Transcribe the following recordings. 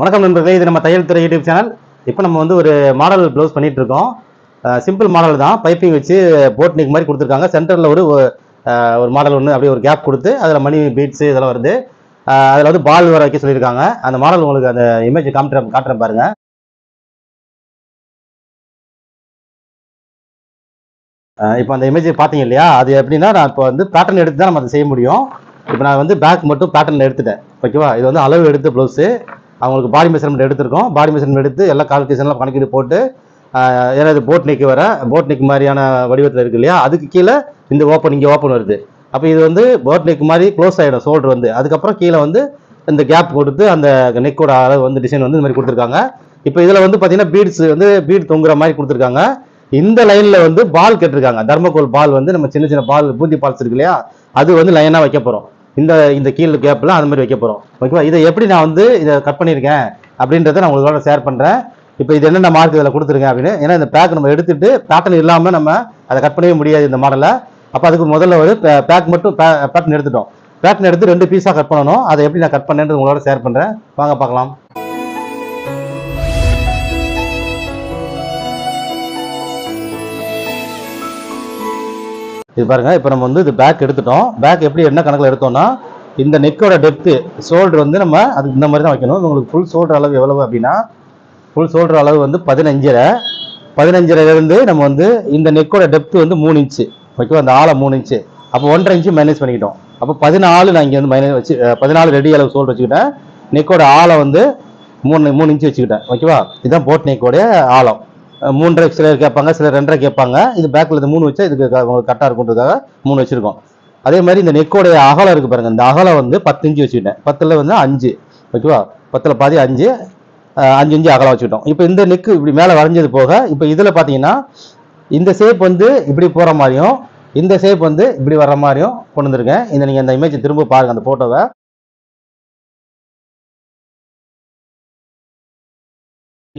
வணக்கம் நண்பர்களே இது நம்ம தையல் துறை யூடியூப் சேனல். இப்போ நம்ம வந்து ஒரு மாடல் ப்ளவுஸ் பண்ணிட்டு இருக்கோம் சிம்பிள் மாடல் தான். பைப்பிங் வச்சு போட் மாதிரி கொடுத்துருக்காங்க. சென்டரில் ஒரு ஒரு மாடல் ஒன்று அப்படியே ஒரு கேப் கொடுத்து அதில் மணி பீட்ஸு இதெல்லாம் வருது. அதில் வந்து பால் வர வைக்க சொல்லியிருக்காங்க. அந்த மாடல் உங்களுக்கு அந்த இமேஜ் காமிட்டுறேன் காட்டுறேன் பாருங்கள் இப்போ அந்த இமேஜ் பார்த்தீங்க இல்லையா? அது எப்படின்னா நான் இப்போ வந்து பேட்டர்ன் எடுத்து தான் நம்ம அதை செய்ய முடியும். இப்போ நான் வந்து பேக் மட்டும் பேட்டர்ன் எடுத்துட்டேன். ஓகேவா இது வந்து அளவு எடுத்த ப்ளவுஸு அவங்களுக்கு பாடி மெஷர்மெண்ட் எடுத்திருக்கோம். பாடி மெஷர்மெண்ட் எடுத்து எல்லா கால்குலேஷன்லாம் கணக்கீடு போட்டு ஏன்னா இது போட் நெக் வர போட் நெக் மாதிரியான வடிவத்தில் இருக்கு இல்லையா? அதுக்கு கீழே இந்த ஓப்பன் இங்கே ஓப்பன் வருது. அப்போ இது வந்து போட் நெக் மாதிரி க்ளோஸ் ஆகிடும் ஷோல்டர் வந்து. அதுக்கப்புறம் கீழே வந்து இந்த கேப் கொடுத்து அந்த நெக்கோட அளவு வந்து டிசைன் வந்து இந்த மாதிரி கொடுத்துருக்காங்க. இப்போ இதில் வந்து பார்த்தீங்கன்னா பீட்ஸ் வந்து பீட் தொங்குற மாதிரி கொடுத்துருக்காங்க. இந்த லைனில் வந்து பால் கட்டிருக்காங்க. தர்மகோல் பால் வந்து நம்ம சின்ன சின்ன பால் பூந்தி பால்ஸ் இருக்கு இல்லையா? அது வந்து லைனாக வைக்க போகிறோம் இந்த இந்த கீழ் கேப்ல அந்த மாதிரி வைக்க போகிறோம் ஓகேவா இதை எப்படி நான் வந்து இதை கட் பண்ணியிருக்கேன் அப்படின்றத நான் உங்களோட ஷேர் பண்ணுறேன் இப்போ இது என்னென்ன மார்க் இதில் கொடுத்துருங்க அப்படின்னு. ஏன்னா இந்த பேக் நம்ம எடுத்துட்டு பேட்டர்ன் இல்லாமல் நம்ம அதை கட் பண்ணவே முடியாது இந்த மாடலை அப்போ அதுக்கு முதல்ல ஒரு பேக் மட்டும் பேட்டர்ன் எடுத்துட்டோம். பேட்டர்ன் எடுத்து ரெண்டு பீஸாக கட் பண்ணணும். அதை எப்படி நான் கட் பண்ணேன்றது உங்களோட ஷேர் பண்ணுறேன் வாங்க பார்க்கலாம். இது பாருங்கள் இப்போ நம்ம வந்து இது பேக் எடுத்துட்டோம். பேக் எப்படி என்ன கணக்கில் எடுத்தோம்னா இந்த நெக்கோட டெப்த்து ஷோல்டர் வந்து நம்ம அதுக்கு இந்த மாதிரி தான் வைக்கணும். உங்களுக்கு ஃபுல் ஷோல்டர் அளவு எவ்வளவு அப்படின்னா ஃபுல் ஷோல்டர் அளவு வந்து பதினஞ்சரை. பதினஞ்சரைலேருந்து நம்ம வந்து இந்த நெக்கோட டெப்த் வந்து மூணு இன்ச்சு ஓகேவா அந்த ஆளை மூணு இன்ச்சு அப்போ ஒன்றரை இன்ச்சு மைனஸ் பண்ணிக்கிட்டோம். அப்போ பதினாலு நான் இங்கே வந்து மைனஸ் வச்சு பதினாலு ரெடி அளவு ஷோல்டர் வச்சுக்கிட்டேன். நெக்கோட ஆளை வந்து மூணு மூணு இன்ச்சு வச்சுக்கிட்டேன். ஓகேவா இதுதான் போட் நெக்கோடைய ஆழம். மூன்றரை சிலர் கேட்பாங்க சிலர் ரெண்டரை கேட்பாங்க. இது பேக்கில் இந்த மூணு வச்சா இதுக்கு உங்களுக்கு கரெக்டாக இருக்குன்றதுக்காக மூணு வச்சுருக்கோம். அதே மாதிரி இந்த நெக்கோடைய அகலம் இருக்குது பாருங்கள் இந்த அகலம் வந்து பத்து இன்ச்சு வச்சுக்கிட்டேன். பத்தில் வந்து அஞ்சு. ஓகேவா? பத்தில் பாதி அஞ்சு அஞ்சு இஞ்சு அகலம் வச்சுக்கிட்டோம். இப்போ இந்த நெக்கு இப்படி மேலே வரைஞ்சது போக இப்போ இதில் பார்த்தீங்கன்னா இந்த ஷேப் வந்து இப்படி போகிற மாதிரியும் இந்த ஷேப் வந்து இப்படி வர்ற மாதிரியும் கொண்டு வந்திருக்கேன். இந்த நீங்கள் இந்த இமேஜ் திரும்ப பாருங்கள் அந்த ஃபோட்டோவை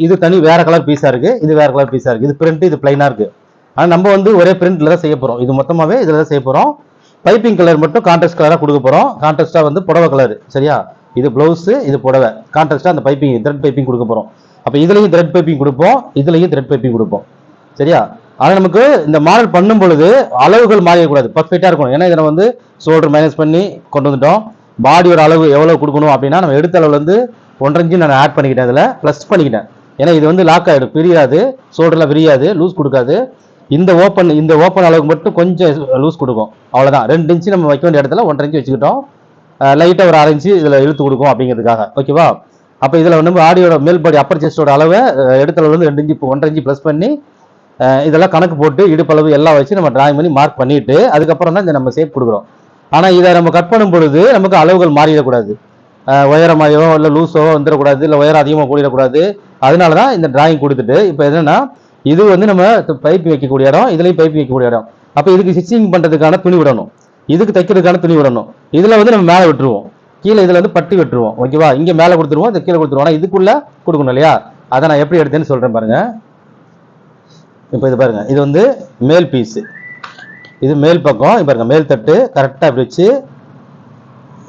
இது தனி வேற கலர் பீஸா இருக்கு இது வேற கலர் பீஸா இருக்கு. இது பிரிண்ட் இது பிளைனா இருக்கு. ஆனால் நம்ம வந்து ஒரே பிரிண்ட்ல தான் செய்ய போறோம். இது மொத்தமாவே இதில் தான் செய்ய போறோம். பைப்பிங் கலர் மட்டும் கான்ட்ராஸ்ட் கலராக கொடுக்க போறோம். கான்ட்ராஸ்டா வந்து புடவை கலர் சரியா? இது பிளவுஸ் இது புடவை. கான்ட்ராஸ்டா அந்த பைப்பிங் த்ரெட் பைப்பிங் கொடுக்க போறோம். அப்போ இதுலயும் த்ரெட் பைப்பிங் கொடுப்போம் இதுலயும் த்ரெட் பைப்பிங் கொடுப்போம். சரியா? ஆனால் நமக்கு இந்த மாடல் பண்ணும் பொழுது அளவுகள் மாறிடக்கூடாது. பர்ஃபெக்டாக இருக்கணும். ஏன்னா இதை வந்து ஷோல்டர் மைனஸ் பண்ணி கொண்டு வந்துட்டோம். பாடியோட அளவு எவ்வளோ கொடுக்கணும் அப்படின்னா நம்ம எடுத்த அளவுலேருந்து ஒன்றரை இன்ச்சு நான் ஆட் பண்ணிக்கிட்டேன் அதில் ப்ளஸ் பண்ணிக்கிட்டேன். ஏன்னா இது வந்து லாக் ஆகிடும் பிரியாது. ஷோல்டரில் விரியாது லூஸ் கொடுக்காது. இந்த ஓப்பன் இந்த ஓப்பன் அளவுக்கு மட்டும் கொஞ்சம் லூஸ் கொடுக்கும். அவ்வளோதான் ரெண்டு இன்ச்சு நம்ம வைக்க வேண்டிய இடத்துல ஒன்றரை இன்ச்சு வச்சுக்கிட்டோம். லைட்டாக ஒரு அரை இன்ச்சு இதில் இழுத்து கொடுக்கும் அப்படிங்கிறதுக்காக. ஓகேவா அப்போ இதில் வந்து ஆடியோட மேல் பாடி அப்பர் செஸ்டோட அளவை இடத்துல வந்து ரெண்டு இன்ச்சு ஒன்றரை இன்ச்சு ப்ளஸ் பண்ணி இதெல்லாம் கணக்கு போட்டு இடுப்பளவு எல்லாம் வச்சு நம்ம டிராயிங் பண்ணி மார்க் பண்ணிவிட்டு அதுக்கப்புறம் தான் இந்த நம்ம சேஃப் கொடுக்குறோம். ஆனால் இதை நம்ம கட் பண்ணும் பொழுது நமக்கு அளவுகள் மாறிடக்கூடாது. உயரமாயோ இல்லை லூஸோ வந்துடக்கூடாது இல்லை உயரம் அதிகமாக கூடிடக்கூடாது. அதனால தான் இந்த டிராயிங் கொடுத்துட்டு இப்போ என்னென்னா இது வந்து நம்ம பைப் வைக்கக்கூடிய இடம் இதுலேயும் பைப் வைக்கக்கூடிய இடம். அப்போ இதுக்கு ஸ்டிச்சிங் பண்ணுறதுக்கான துணி விடணும். இதுக்கு தைக்கிறதுக்கான துணி விடணும். இதில் வந்து நம்ம மேலே விட்டுருவோம். கீழே இதில் வந்து பட்டி விட்டுருவோம். ஓகேவா இங்கே மேலே கொடுத்துருவோம் இந்த கீழே கொடுத்துருவோம். ஆனால் இதுக்குள்ளே கொடுக்கணும் இல்லையா? அதை நான் எப்படி எடுத்தேன்னு சொல்கிறேன் பாருங்கள் இப்போ இது பாருங்கள் இது வந்து மேல் பீஸு இது மேல் பக்கம். இப்போ பாருங்கள் மேல் தட்டு கரெக்டாக இப்படி வச்சு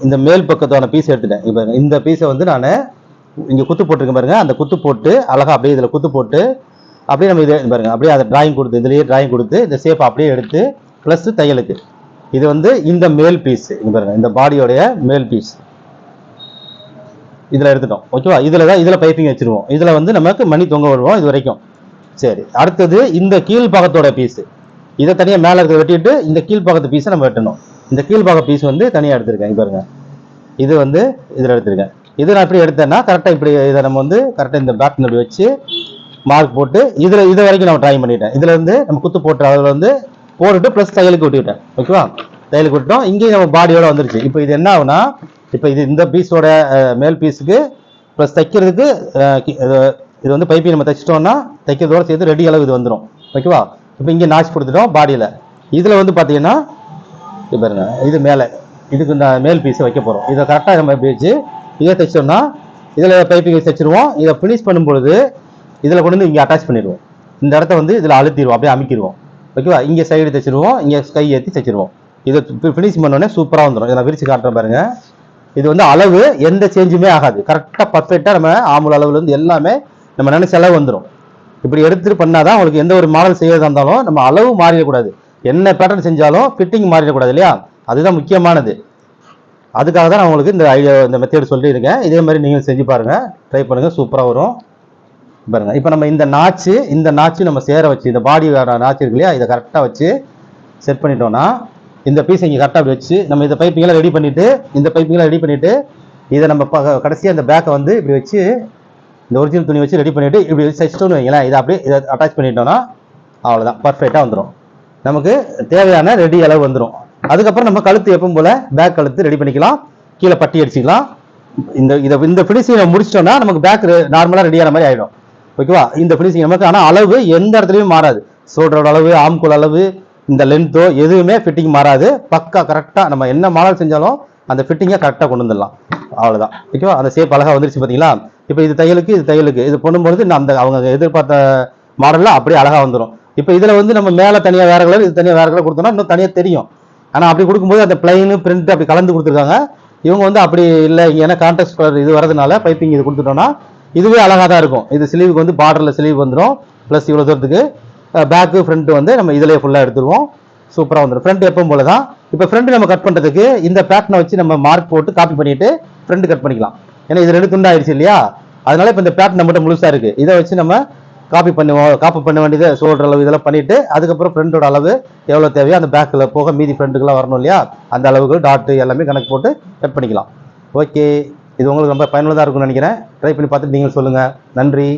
இந்த மேல் பக்கத்தான பீஸ் எடுத்துட்டேன். இப்போ இந்த பீஸை வந்து நான் இங்கே குத்து போட்டிருக்கேன் பாருங்க. அந்த குத்து போட்டு அழகாக அப்படியே இதில் குத்து போட்டு அப்படியே நம்ம இதை பாருங்க. அப்படியே அதை டிராயிங் கொடுத்து இதுலேயே டிராயிங் கொடுத்து இந்த ஷேப் அப்படியே எடுத்து ப்ளஸ் தையலுக்கு. இது வந்து இந்த மேல் பீஸ் இங்க பாருங்க. இந்த பாடியோடைய மேல் பீஸ் இதில் எடுத்துட்டோம். ஓகேவா இதில் தான் இதில் பைப்பிங் வச்சுருவோம். இதில் வந்து நமக்கு மணி தொங்க விடுவோம் இது வரைக்கும். சரி. அடுத்தது இந்த கீழ் பாகத்தோட பீஸு இதை தனியாக மேலே இருக்கிறத வெட்டிட்டு இந்த கீழ் பாகத்து பீஸை நம்ம வெட்டணும். இந்த கீழ்பாக பீஸ் வந்து தனியாக எடுத்திருக்கேன் இங்க பாருங்க. இது வந்து இதில் எடுத்திருக்கேன். இது நான் எப்படி எடுத்தேன்னா கரெக்டாக இப்படி இதை நம்ம வந்து கரெக்டாக இந்த பேக் இப்படி வச்சு மார்க் போட்டு இதில் இது வரைக்கும் நம்ம ட்ரை பண்ணிட்டேன். இதில் நம்ம குத்து போட்டு அதில் வந்து போட்டுட்டு ப்ளஸ் தையலுக்கு விட்டுக்கிட்டேன் ஓகேவா தையலுக்கு விட்டோம் இங்கேயும் நம்ம பாடியோட வந்துருச்சு. இப்போ இது என்ன ஆகுனா இப்போ இது இந்த பீஸோட மேல் பீஸுக்கு ப்ளஸ் தைக்கிறதுக்கு இது- இது வந்து பைப்பி நம்ம தைச்சிட்டோம்னா தைக்கிறதோட சேர்த்து ரெடி அளவு இது வந்துடும் ஓகேவா இப்போ இங்கே நாச்சு கொடுத்துட்டோம் பாடியில் இதில் வந்து பார்த்தீங்கன்னா இது பாருங்க. இது மேலே. இதுக்கு இந்த மேல் பீஸை வைக்க போகிறோம் இதை கரெக்டாக நம்ம இப்படி வச்சு இதை தைச்சோம்னா இதில் பைப்பிங் தைச்சிருவோம் இதை ஃபினிஷ் பண்ணும் பொழுது இதில் கொண்டு வந்து இங்கே அட்டாச் பண்ணிடுவோம். இந்த இடத்த வந்து இதில் அழுத்திடுவோம். அப்படியே அமைக்கிடுவோம். ஓகேவா இங்கே சைடு தைச்சிருவோம். இங்கே கை ஏற்றி தைச்சிருவோம். இதை ஃபினிஷ் பண்ணோடனே சூப்பராக வந்துடும் இதை நான் விரிச்சு காட்டுறேன் பாருங்கள் இது வந்து அளவு எந்த சேஞ்சுமே ஆகாது. கரெக்டாக பர்ஃபெக்டாக நம்ம ஆம்பூல் அளவுலேருந்து எல்லாமே நம்ம நினைச்ச அளவு வந்துடும் இப்படி எடுத்துகிட்டு பண்ணால் தான் உங்களுக்கு எந்த ஒரு மாடல் செய்யறதா இருந்தாலும் நம்ம அளவு மாறிடக்கூடாது. என்ன பேட்டர்ன் செஞ்சாலும் ஃபிட்டிங் மாறிடக்கூடாது இல்லையா? அதுதான் முக்கியமானது. அதுக்காக தான் நான் உங்களுக்கு இந்த ஐடியா இந்த மெத்தேட் சொல்லியிருக்கேன். இதே மாதிரி நீங்களும் செஞ்சு பாருங்கள் ட்ரை பண்ணுங்கள் சூப்பராக வரும். பாருங்கள் இப்போ நம்ம இந்த நாச்சு இந்த நாச்சு நம்ம சேர வச்சு இந்த பாடி நாச்சு இருக்கு இல்லையா? இதை கரெக்டாக வச்சு செட் பண்ணிட்டோம்னா இந்த பீஸ் இங்கே கரெக்டாக வச்சு நம்ம இந்த பைப்பிங்கெல்லாம் ரெடி பண்ணிவிட்டு இந்த பைப்பிங்கெல்லாம் ரெடி பண்ணிவிட்டு இதை நம்ம கடைசியாக இந்த பேக்கை வந்து இப்படி வச்சு இந்த ஒரிஜினல் துணி வச்சு ரெடி பண்ணிவிட்டு இப்படி வச்சு வச்சிட்டோம்னு வைங்களேன். இதை அப்படியே இதை அட்டாச் பண்ணிட்டோம்னா அவ்வளோதான் பர்ஃபெக்டாக வந்துடும் நமக்கு தேவையான ரெடி அளவு வந்துடும் அதுக்கப்புறம் நம்ம கழுத்து எப்பவும் போல பேக் கழுத்து ரெடி பண்ணிக்கலாம். கீழே பட்டி அடிச்சுக்கலாம். இந்த இதை இந்த ஃபினிஷிங் முடிச்சிட்டோம்னா நமக்கு பேக் நார்மலாக ரெடியான மாதிரி ஆகிடும் ஓகேவா இந்த ஃபினிஷிங் நமக்கு ஆனால் அளவு எந்த இடத்துலையும் மாறாது. ஷோல்டரோட அளவு ஆம்கோல் அளவு இந்த லென்த்தோ எதுவுமே ஃபிட்டிங் மாறாது. பக்கா கரெக்டாக நம்ம என்ன மாடல் செஞ்சாலும் அந்த ஃபிட்டிங்கை கரெக்டாக கொண்டு வந்துடலாம். அவ்வளோதான் ஓகேவா அந்த ஷேப் அழகாக வந்துருச்சு பார்த்தீங்களா இப்போ இது தையலுக்கு இது தையலுக்கு. இது பண்ணும்பொழுது அந்த அவங்க எதிர்பார்த்த மாடலில் அப்படியே அழகாக வந்துடும் இப்போ இதில் வந்து நம்ம மேலே தனியாக வேற கலர் இது தனியாக வேறு கலர் கொடுத்தோம்னா இன்னும் தனியாக தெரியும். ஆனால் அப்படி கொடுக்கும்போது அந்த பிளைனு பிரிண்ட் அப்படி கலந்து கொடுத்துருக்காங்க. இவங்க வந்து அப்படி இல்லை இங்கே ஏன்னா கான்ட்ராஸ்ட் கலர் இது வரதுனால பைப்பிங் இது கொடுத்துட்டோம்னா இதுவே அழகாக தான் இருக்கும். இது ஸ்லீவுக்கு வந்து பார்டரில் ஸ்லீவ் வந்துடும் ப்ளஸ் இவ்வளோ தூரத்துக்கு பேக்கு ஃப்ரண்ட் வந்து நம்ம இதிலே ஃபுல்லாக எடுத்துருவோம். சூப்பராக வந்துடும் ஃப்ரண்ட் எப்பவும் போல தான் இப்போ ஃப்ரண்ட் நம்ம கட் பண்ணுறதுக்கு இந்த பேட்டனை வச்சு நம்ம மார்க் போட்டு காப்பி பண்ணிவிட்டு ஃப்ரண்ட் கட் பண்ணிக்கலாம். ஏன்னா இது ரெண்டு துண்டாயிடுச்சு இல்லையா? அதனால இப்போ இந்த பேட்டர்ன் நம்மகிட்ட முழுசாக இருக்குது இதை வச்சு நம்ம காப்பி பண்ணுவோம் காப்பி பண்ண வேண்டியது ஷோல்டர் அளவு இதெல்லாம் பண்ணிட்டு அதுக்கப்புறம் ஃப்ரெண்டோட அளவு எவ்வளோ தேவையோ அந்த பேக்கில் போக மீதி ஃப்ரெண்டுக்கெல்லாம் வரணும் இல்லையா? அந்த அளவுக்கு டாட்டு எல்லாமே கணக்கு போட்டு கட் பண்ணிக்கலாம். ஓகே இது உங்களுக்கு ரொம்ப பயனுள்ளதாக இருக்கும்னு நினைக்கிறேன். ட்ரை பண்ணி பார்த்துட்டு நீங்கள் சொல்லுங்கள் நன்றி.